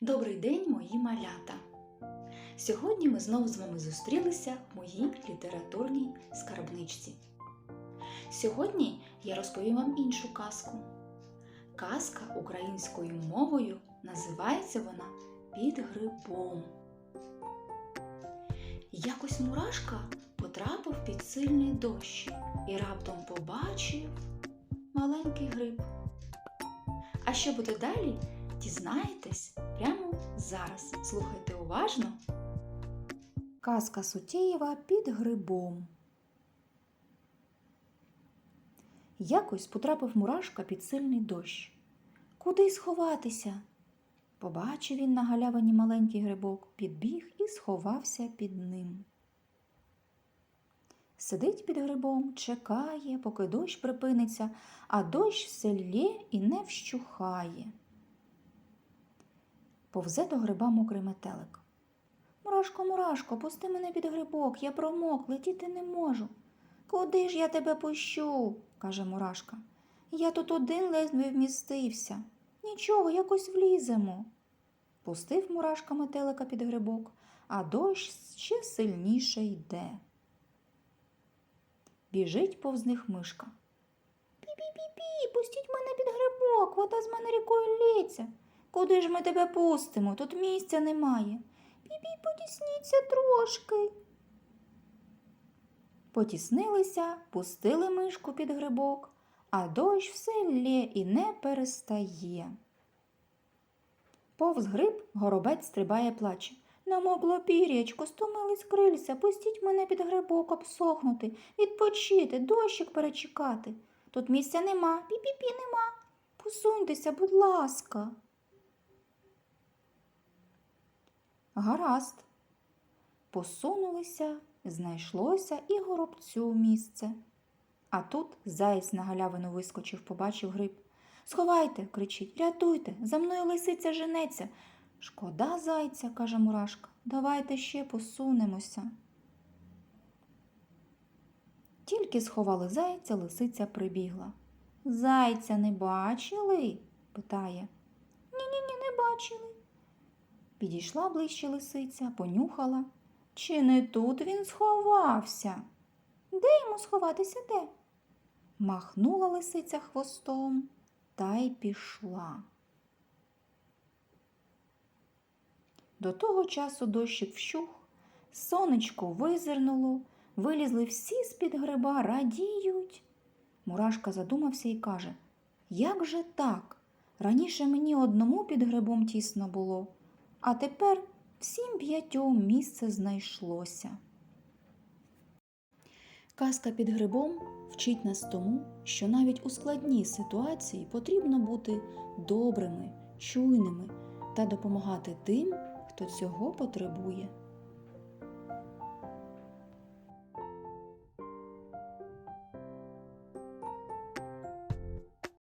Добрий день, мої малята! Сьогодні ми знову з вами зустрілися в моїй літературній скарбничці. Сьогодні я розповім вам іншу казку. Казка українською мовою називається вона Під грибом. Якось мурашка потрапив під сильний дощ і раптом побачив маленький гриб. А що буде далі, дізнаєтесь прямо зараз. Слухайте уважно. Казка Сутєєва під грибом. Якось потрапив мурашка під сильний дощ. Куди сховатися? Побачив він на галявині маленький грибок, підбіг і сховався під ним. Сидить під грибом, чекає, поки дощ припиниться, а дощ все лє і не вщухає. Повзе до гриба мокрий метелик. Мурашко, мурашко, пусти мене під грибок, я промок, летіти не можу. Куди ж я тебе пущу? каже Мурашка. Я тут один ледве вмістився. Нічого, якось вліземо. Пустив мурашка метелика під грибок, а дощ ще сильніше йде. Біжить повз них мишка. Пі-пі-пі-пі, пустіть мене під грибок, вода з мене рікою лється. Куди ж ми тебе пустимо? Тут місця немає. Пі-пі, потісніться трошки. Потіснилися, пустили мишку під грибок, а дощ все лє і не перестає. Повз гриб горобець стрибає плаче. Намокло пір'ячко, стомились крильця, пустіть мене під грибок обсохнути, відпочити, дощик перечекати. Тут місця нема, пі-пі-пі нема. Посуньтеся, будь ласка. Гаразд. Посунулися, знайшлося і горобцю місце. А тут заєць на галявину вискочив, побачив гриб. Сховайте, кричить, рятуйте, за мною лисиця женеться. Шкода зайця, каже Мурашка, давайте ще посунемося. Тільки сховали зайця, лисиця прибігла. Зайця не бачили? питає. Ні-ні-ні, не бачили. Підійшла ближче лисиця, понюхала. Чи не тут він сховався? Де йому сховатися де? Махнула лисиця хвостом та й пішла. До того часу дощик вщух, сонечко визирнуло, вилізли всі з-під гриба, радіють. Мурашка задумався і каже Як же так? Раніше мені одному під грибом тісно було, а тепер всім п'ятьом місце знайшлося. Казка під грибом вчить нас тому, що навіть у складній ситуації потрібно бути добрими, чуйними та допомагати тим, хто цього потребує.